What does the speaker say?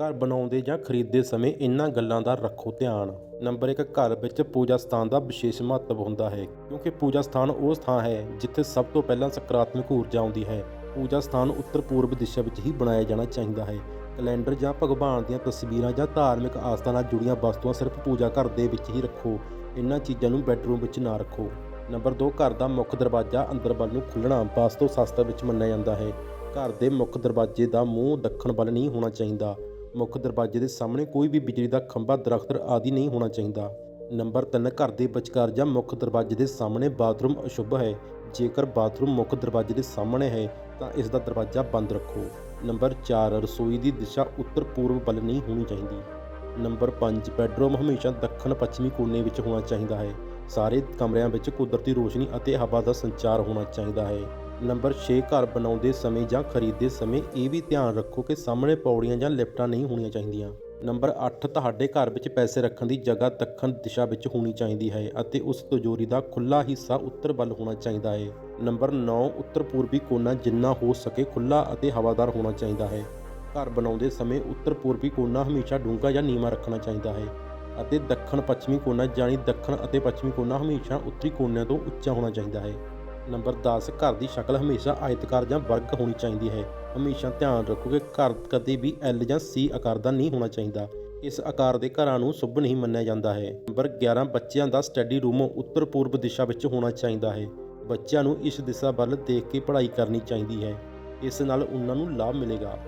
ਘਰ ਬਣਾਉਂਦੇ ਜਾਂ ਖਰੀਦਦੇ ਸਮੇਂ ਇਹਨਾਂ ਗੱਲਾਂ ਦਾ ਰੱਖੋ ਧਿਆਨ। ਨੰਬਰ 1 ਘਰ ਵਿੱਚ ਪੂਜਾ ਸਥਾਨ ਦਾ ਵਿਸ਼ੇਸ਼ ਮਹੱਤਵ ਹੁੰਦਾ ਹੈ, ਕਿਉਂਕਿ ਪੂਜਾ ਸਥਾਨ ਉਹ ਸਥਾਨ ਹੈ ਜਿੱਥੇ ਸਭ ਤੋਂ ਪਹਿਲਾਂ ਸਕਾਰਾਤਮਕ ਊਰਜਾ ਆਉਂਦੀ ਹੈ। ਪੂਜਾ ਸਥਾਨ ਉੱਤਰ ਪੂਰਬ ਦਿਸ਼ਾ ਵਿੱਚ ਹੀ ਬਣਾਇਆ ਜਾਣਾ ਚਾਹੀਦਾ ਹੈ। ਕੈਲੰਡਰ ਜਾਂ ਭਗਵਾਨ ਦੀਆਂ ਤਸਵੀਰਾਂ ਜਾਂ ਧਾਰਮਿਕ ਆਸਥਾ ਨਾਲ ਜੁੜੀਆਂ ਵਸਤੂਆਂ ਸਿਰਫ ਪੂਜਾ ਘਰ ਦੇ ਵਿੱਚ ਹੀ ਰੱਖੋ। ਇਹਨਾਂ ਚੀਜ਼ਾਂ ਨੂੰ ਬੈੱਡਰੂਮ ਵਿੱਚ ਨਾ ਰੱਖੋ। ਨੰਬਰ 2 ਘਰ ਦਾ ਮੁੱਖ ਦਰਵਾਜ਼ਾ ਅੰਦਰ ਵੱਲ ਨੂੰ ਖੁੱਲਣਾ ਵਾਸਤੂ ਸ਼ਾਸਤਰ ਵਿੱਚ ਮੰਨਿਆ ਜਾਂਦਾ ਹੈ। ਘਰ ਦੇ ਮੁੱਖ ਦਰਵਾਜ਼ੇ ਦਾ ਮੂੰਹ ਦੱਖਣ ਵੱਲ ਨਹੀਂ ਹੋਣਾ ਚਾਹੀਦਾ। ਮੁੱਖ ਦਰਵਾਜ਼ੇ ਦੇ ਸਾਹਮਣੇ ਕੋਈ ਵੀ ਬਿਜਲੀ ਦਾ ਖੰਭਾ, ਦਰਖਤ ਆਦਿ ਨਹੀਂ ਹੋਣਾ ਚਾਹੀਦਾ। ਨੰਬਰ 3 ਘਰ ਦੇ ਵਿਚਕਾਰ ਜਾਂ ਮੁੱਖ ਦਰਵਾਜ਼ੇ ਦੇ ਸਾਹਮਣੇ ਬਾਥਰੂਮ ਅਸ਼ੁੱਭ ਹੈ। ਜੇਕਰ ਬਾਥਰੂਮ ਮੁੱਖ ਦਰਵਾਜ਼ੇ ਦੇ ਸਾਹਮਣੇ ਹੈ, ਤਾਂ ਇਸ ਦਾ ਦਰਵਾਜ਼ਾ ਬੰਦ ਰੱਖੋ। ਨੰਬਰ 4 ਰਸੋਈ ਦੀ ਦਿਸ਼ਾ ਉੱਤਰ ਪੂਰਬ ਵੱਲ ਨਹੀਂ ਹੋਣੀ ਚਾਹੀਦੀ। ਨੰਬਰ 5 ਬੈੱਡਰੂਮ ਹਮੇਸ਼ਾ ਦੱਖਣ ਪੱਛਮੀ ਕੋਨੇ ਵਿੱਚ ਹੋਣਾ ਚਾਹੀਦਾ ਹੈ। ਸਾਰੇ ਕਮਰਿਆਂ ਵਿੱਚ ਕੁਦਰਤੀ ਰੋਸ਼ਨੀ ਅਤੇ ਹਵਾ ਦਾ ਸੰਚਾਰ ਹੋਣਾ ਚਾਹੀਦਾ ਹੈ। ਨੰਬਰ 6 ਘਰ ਬਣਾਉਂਦੇ ਸਮੇਂ ਜਾਂ ਖਰੀਦਦੇ ਸਮੇਂ ਇਹ ਵੀ ਧਿਆਨ ਰੱਖੋ ਕਿ ਸਾਹਮਣੇ ਪੌੜੀਆਂ ਜਾਂ ਲਿਫਟਾਂ ਨਹੀਂ ਹੋਣੀਆਂ ਚਾਹੀਦੀਆਂ। ਨੰਬਰ 8 ਤੁਹਾਡੇ ਘਰ ਵਿੱਚ ਪੈਸੇ ਰੱਖਣ ਦੀ ਜਗ੍ਹਾ ਦੱਖਣ ਦਿਸ਼ਾ ਵਿੱਚ ਹੋਣੀ ਚਾਹੀਦੀ ਹੈ ਅਤੇ ਉਸ ਤਿਜੋਰੀ ਦਾ ਖੁੱਲਾ ਹਿੱਸਾ ਉੱਤਰ ਵੱਲ ਹੋਣਾ ਚਾਹੀਦਾ ਹੈ। ਨੰਬਰ 9 ਉੱਤਰ ਪੂਰਬੀ ਕੋਨਾ ਜਿੰਨਾ ਹੋ ਸਕੇ ਖੁੱਲਾ ਅਤੇ ਹਵਾਦਾਰ ਹੋਣਾ ਚਾਹੀਦਾ ਹੈ। ਘਰ ਬਣਾਉਂਦੇ ਸਮੇਂ ਉੱਤਰ ਪੂਰਬੀ ਕੋਨਾ ਹਮੇਸ਼ਾ ਡੂੰਘਾ ਜਾਂ ਨੀਵਾਂ ਰੱਖਣਾ ਚਾਹੀਦਾ ਹੈ ਅਤੇ ਦੱਖਣ ਪੱਛਮੀ ਕੋਨਾ ਜਾਨੀ ਦੱਖਣ ਅਤੇ ਪੱਛਮੀ ਕੋਨਾ ਹਮੇਸ਼ਾ ਉੱਤਰੀ ਕੋਨਿਆਂ ਤੋਂ ਉੱਚਾ ਹੋਣਾ ਚਾਹੀਦਾ ਹੈ। ਨੰਬਰ 10 ਘਰ ਦੀ ਸ਼ਕਲ ਹਮੇਸ਼ਾ ਆਇਤਕਾਰ ਜਾਂ ਵਰਗ ਹੋਣੀ ਚਾਹੀਦੀ ਹੈ। ਹਮੇਸ਼ਾ ਧਿਆਨ ਰੱਖੋ ਕਿ ਘਰ ਕਦੇ ਵੀ ਐਲ ਜਾਂ ਸੀ ਆਕਾਰ ਦਾ ਨਹੀਂ ਹੋਣਾ ਚਾਹੀਦਾ। ਇਸ ਆਕਾਰ ਦੇ ਘਰਾਂ ਨੂੰ ਸ਼ੁਭ ਨਹੀਂ ਮੰਨਿਆ ਜਾਂਦਾ ਹੈ। ਨੰਬਰ 11 ਬੱਚਿਆਂ ਦਾ ਸਟੱਡੀ ਰੂਮ ਉੱਤਰ ਪੂਰਬ ਦਿਸ਼ਾ ਵਿੱਚ ਹੋਣਾ ਚਾਹੀਦਾ ਹੈ। ਬੱਚਿਆਂ ਨੂੰ ਇਸ ਦਿਸ਼ਾ ਵੱਲ ਦੇਖ ਕੇ ਪੜ੍ਹਾਈ ਕਰਨੀ ਚਾਹੀਦੀ ਹੈ। ਇਸ ਨਾਲ ਉਹਨਾਂ ਨੂੰ ਲਾਭ ਮਿਲੇਗਾ।